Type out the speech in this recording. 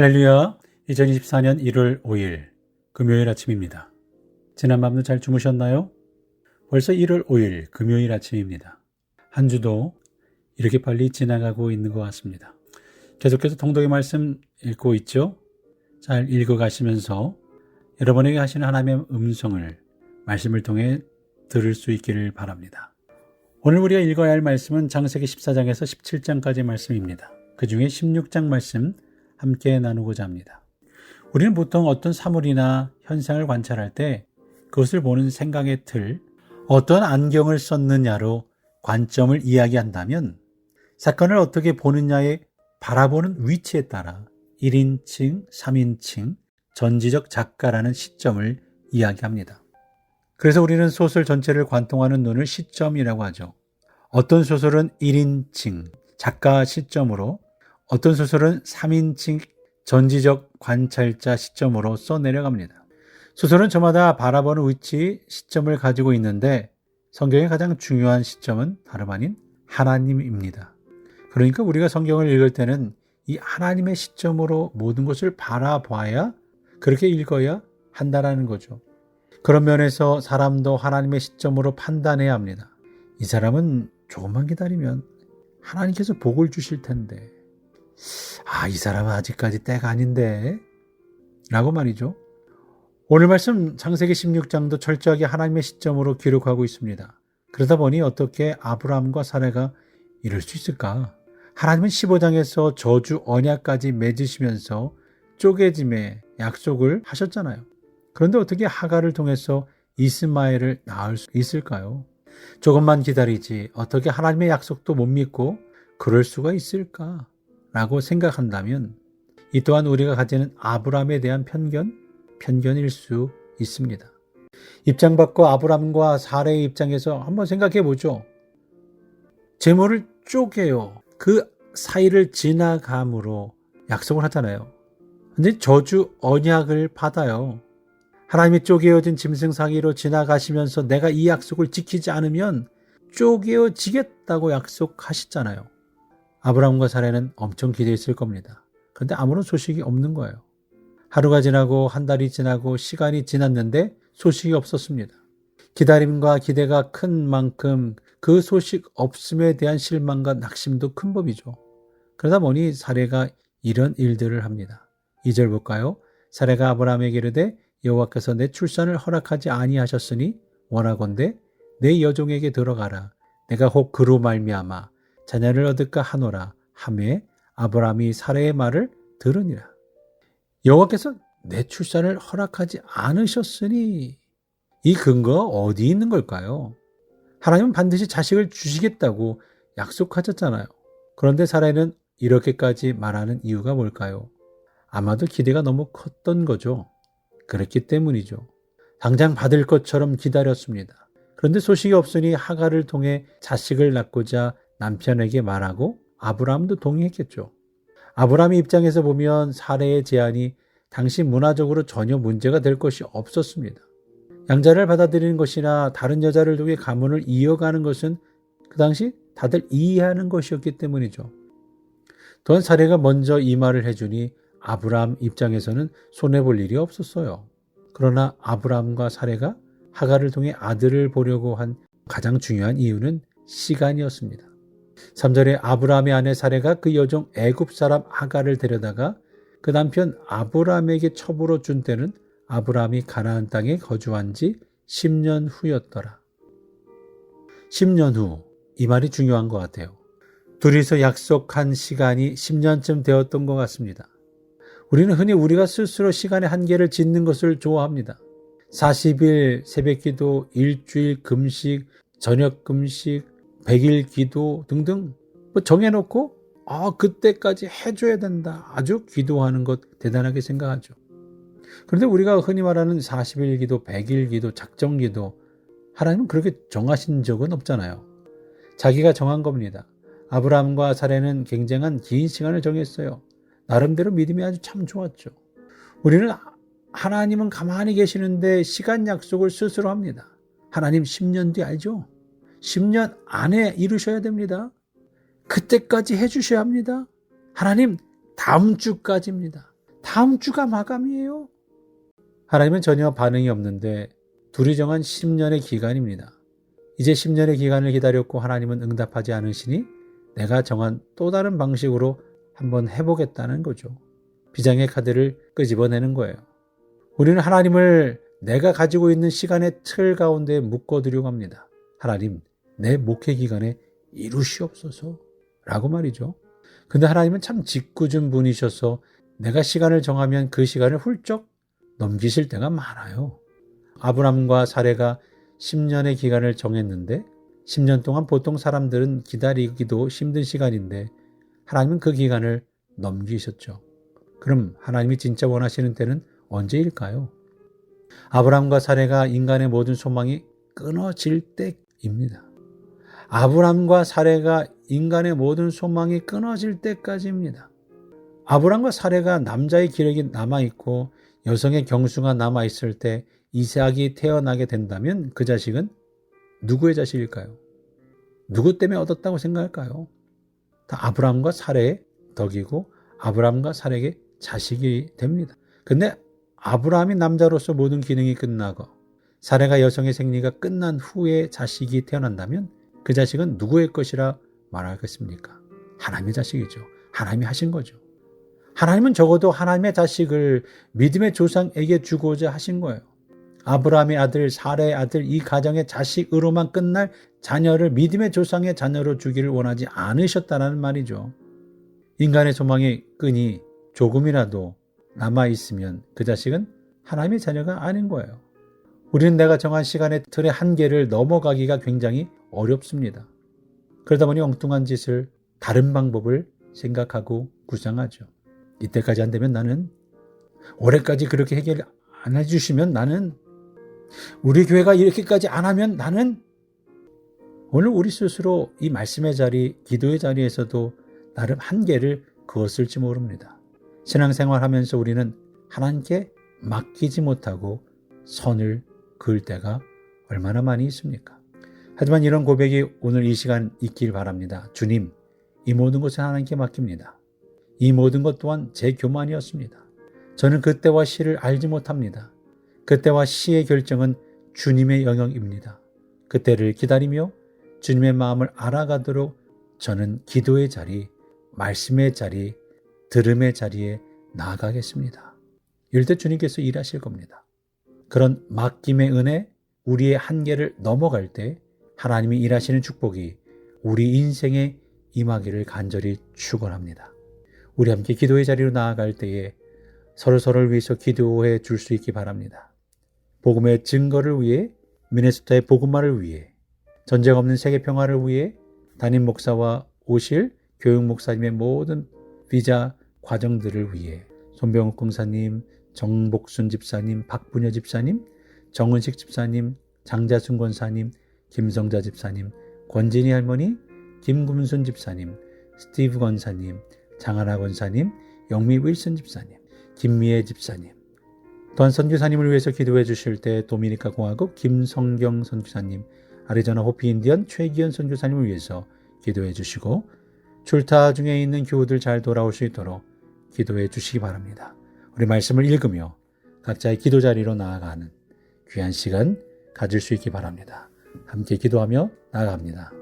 할렐루야. 2024년 1월 5일 금요일 아침입니다. 지난 밤도 잘 주무셨나요? 벌써 1월 5일 금요일 아침입니다. 한 주도 이렇게 빨리 지나가고 있는 것 같습니다. 계속해서 통독의 말씀 읽고 있죠? 잘 읽어 가시면서 여러분에게 하시는 하나님의 음성을 말씀을 통해 들을 수 있기를 바랍니다. 오늘 우리가 읽어야 할 말씀은 장세기 14장에서 17장까지의 말씀입니다. 그 중에 16장 말씀 함께 나누고자 합니다. 우리는 보통 어떤 사물이나 현상을 관찰할 때 그것을 보는 생각의 틀, 어떤 안경을 썼느냐로 관점을 이야기한다면 사건을 어떻게 보느냐에 바라보는 위치에 따라 1인칭, 3인칭, 전지적 작가라는 시점을 이야기합니다. 그래서 우리는 소설 전체를 관통하는 눈을 시점이라고 하죠. 어떤 소설은 1인칭, 작가 시점으로 어떤 소설은 3인칭 전지적 관찰자 시점으로 써내려갑니다. 소설은 저마다 바라보는 위치, 시점을 가지고 있는데 성경의 가장 중요한 시점은 다름 아닌 하나님입니다. 그러니까 우리가 성경을 읽을 때는 이 하나님의 시점으로 모든 것을 바라봐야 그렇게 읽어야 한다라는 거죠. 그런 면에서 사람도 하나님의 시점으로 판단해야 합니다. 이 사람은 조금만 기다리면 하나님께서 복을 주실 텐데. 아, 이 사람은 아직까지 때가 아닌데. 라고 말이죠. 오늘 말씀 창세기 16장도 철저하게 하나님의 시점으로 기록하고 있습니다. 그러다 보니 어떻게 아브라함과 사례가 이럴 수 있을까? 하나님은 15장에서 저주 언약까지 맺으시면서 쪼개짐의 약속을 하셨잖아요. 그런데 어떻게 하가를 통해서 이스마엘을 낳을 수 있을까요? 조금만 기다리지 어떻게 하나님의 약속도 못 믿고 그럴 수가 있을까? 라고 생각한다면 이 또한 우리가 가지는 아브라함에 대한 편견, 편견일 수 있습니다. 입장 바꿔 아브라함과 사례의 입장에서 한번 생각해 보죠. 제모를 쪼개요. 그 사이를 지나감으로 약속을 하잖아요. 근데 저주 언약을 받아요. 하나님이 쪼개어진 짐승 사기로 지나가시면서 내가 이 약속을 지키지 않으면 쪼개어지겠다고 약속하셨잖아요. 아브라함과 사례는 엄청 기대했을 겁니다. 그런데 아무런 소식이 없는 거예요. 하루가 지나고 한 달이 지나고 시간이 지났는데 소식이 없었습니다. 기다림과 기대가 큰 만큼 그 소식 없음에 대한 실망과 낙심도 큰 법이죠. 그러다 보니 사례가 이런 일들을 합니다. 2절 볼까요? 사례가 아브라함에게 이르되 여호와께서 내 출산을 허락하지 아니하셨으니 원하건대 내 여종에게 들어가라. 내가 혹 그로 말미암아 자녀를 얻을까 하노라. 하매 아브라함이 사례의 말을 들으니라. 여호와께서 내 출산을 허락하지 않으셨으니 이 근거 어디 있는 걸까요? 하나님은 반드시 자식을 주시겠다고 약속하셨잖아요. 그런데 사례는 이렇게까지 말하는 이유가 뭘까요? 아마도 기대가 너무 컸던 거죠. 그랬기 때문이죠. 당장 받을 것처럼 기다렸습니다. 그런데 소식이 없으니 하가를 통해 자식을 낳고자 남편에게 말하고 아브라함도 동의했겠죠. 아브라함의 입장에서 보면 사례의 제안이 당시 문화적으로 전혀 문제가 될 것이 없었습니다. 양자를 받아들이는 것이나 다른 여자를 통해 가문을 이어가는 것은 그 당시 다들 이해하는 것이었기 때문이죠. 또한 사례가 먼저 이 말을 해주니 아브라함 입장에서는 손해볼 일이 없었어요. 그러나 아브라함과 사례가 하가를 통해 아들을 보려고 한 가장 중요한 이유는 시간이었습니다. 3절에 아브라함의 아내 사례가 그 여종 애굽 사람 하가를 데려다가 그 남편 아브라함에게 첩으로 준 때는 아브라함이 가나안 땅에 거주한 지 10년 후였더라. 10년 후, 이 말이 중요한 것 같아요. 둘이서 약속한 시간이 10년쯤 되었던 것 같습니다. 우리는 흔히 우리가 스스로 시간의 한계를 짓는 것을 좋아합니다. 40일 새벽 기도, 일주일 금식, 저녁 금식, 100일 기도 등등 뭐 정해놓고 아, 그때까지 해줘야 된다. 아주 기도하는 것 대단하게 생각하죠. 그런데 우리가 흔히 말하는 40일 기도, 100일 기도, 작정 기도, 하나님은 그렇게 정하신 적은 없잖아요. 자기가 정한 겁니다. 아브라함과 사례는 굉장한 긴 시간을 정했어요. 나름대로 믿음이 아주 참 좋았죠. 우리는 하나님은 가만히 계시는데 시간 약속을 스스로 합니다. 하나님 10년 뒤 알죠? 10년 안에 이루셔야 됩니다. 그때까지 해주셔야 합니다. 하나님 다음 주까지입니다. 다음 주가 마감이에요. 하나님은 전혀 반응이 없는데 둘이 정한 10년의 기간입니다. 이제 10년의 기간을 기다렸고 하나님은 응답하지 않으시니 내가 정한 또 다른 방식으로 한번 해보겠다는 거죠. 비장의 카드를 끄집어내는 거예요. 우리는 하나님을 내가 가지고 있는 시간의 틀 가운데 묶어두려고 합니다. 하나님, 내 목회 기간에 이루시옵소서. 라고 말이죠. 근데 하나님은 참 짓궂은 분이셔서 내가 시간을 정하면 그 시간을 훌쩍 넘기실 때가 많아요. 아브람과 사례가 10년의 기간을 정했는데 10년 동안 보통 사람들은 기다리기도 힘든 시간인데 하나님은 그 기간을 넘기셨죠. 그럼 하나님이 진짜 원하시는 때는 언제일까요? 아브람과 사례가 인간의 모든 소망이 끊어질 때 입니다. 아브람과 사례가 인간의 모든 소망이 끊어질 때까지입니다. 아브람과 사례가 남자의 기력이 남아있고 여성의 경수가 남아있을 때 이삭이 태어나게 된다면 그 자식은 누구의 자식일까요? 누구 때문에 얻었다고 생각할까요? 다 아브람과 사례의 덕이고 아브람과 사례에게 자식이 됩니다. 근데 아브라함이 남자로서 모든 기능이 끝나고 사례가 여성의 생리가 끝난 후에 자식이 태어난다면 그 자식은 누구의 것이라 말하겠습니까? 하나님의 자식이죠. 하나님이 하신 거죠. 하나님은 적어도 하나님의 자식을 믿음의 조상에게 주고자 하신 거예요. 아브라함의 아들, 사례의 아들, 이 가정의 자식으로만 끝날 자녀를 믿음의 조상의 자녀로 주기를 원하지 않으셨다는 말이죠. 인간의 소망의 끈이 조금이라도 남아있으면 그 자식은 하나님의 자녀가 아닌 거예요. 우리는 내가 정한 시간의 틀의 한계를 넘어가기가 굉장히 어렵습니다. 그러다 보니 엉뚱한 짓을 다른 방법을 생각하고 구상하죠. 이때까지 안 되면 나는 올해까지 그렇게 해결 안 해주시면 나는 우리 교회가 이렇게까지 안 하면 나는 오늘 우리 스스로 이 말씀의 자리, 기도의 자리에서도 나름 한계를 그었을지 모릅니다. 신앙생활 하면서 우리는 하나님께 맡기지 못하고 선을 그을 때가 얼마나 많이 있습니까? 하지만 이런 고백이 오늘 이 시간 있길 바랍니다. 주님, 이 모든 것을 하나님께 맡깁니다. 이 모든 것 또한 제 교만이었습니다. 저는 그때와 시를 알지 못합니다. 그때와 시의 결정은 주님의 영역입니다. 그때를 기다리며 주님의 마음을 알아가도록 저는 기도의 자리, 말씀의 자리, 들음의 자리에 나아가겠습니다. 이럴 때 주님께서 일하실 겁니다. 그런 맡김의 은혜, 우리의 한계를 넘어갈 때 하나님이 일하시는 축복이 우리 인생에 임하기를 간절히 축원합니다. 우리 함께 기도의 자리로 나아갈 때에 서로 서로를 위해서 기도해 줄 수 있기 바랍니다. 복음의 증거를 위해 미네소타의 복음화를 위해 전쟁 없는 세계 평화를 위해 담임 목사와 오실 교육 목사님의 모든 비자 과정들을 위해 손병욱 공사님, 정복순 집사님, 박분여 집사님, 정은식 집사님, 장자순 권사님, 김성자 집사님, 권진희 할머니, 김금순 집사님, 스티브 권사님, 장하나 권사님, 영미 윌슨 집사님, 김미애 집사님, 또한 선교사님을 위해서 기도해 주실 때 도미니카 공화국 김성경 선교사님, 아리조나 호피 인디언 최기현 선교사님을 위해서 기도해 주시고 출타 중에 있는 교우들 잘 돌아올 수 있도록 기도해 주시기 바랍니다. 우리 말씀을 읽으며 각자의 기도 자리로 나아가는 귀한 시간 가질 수 있기 바랍니다. 함께 기도하며 나아갑니다.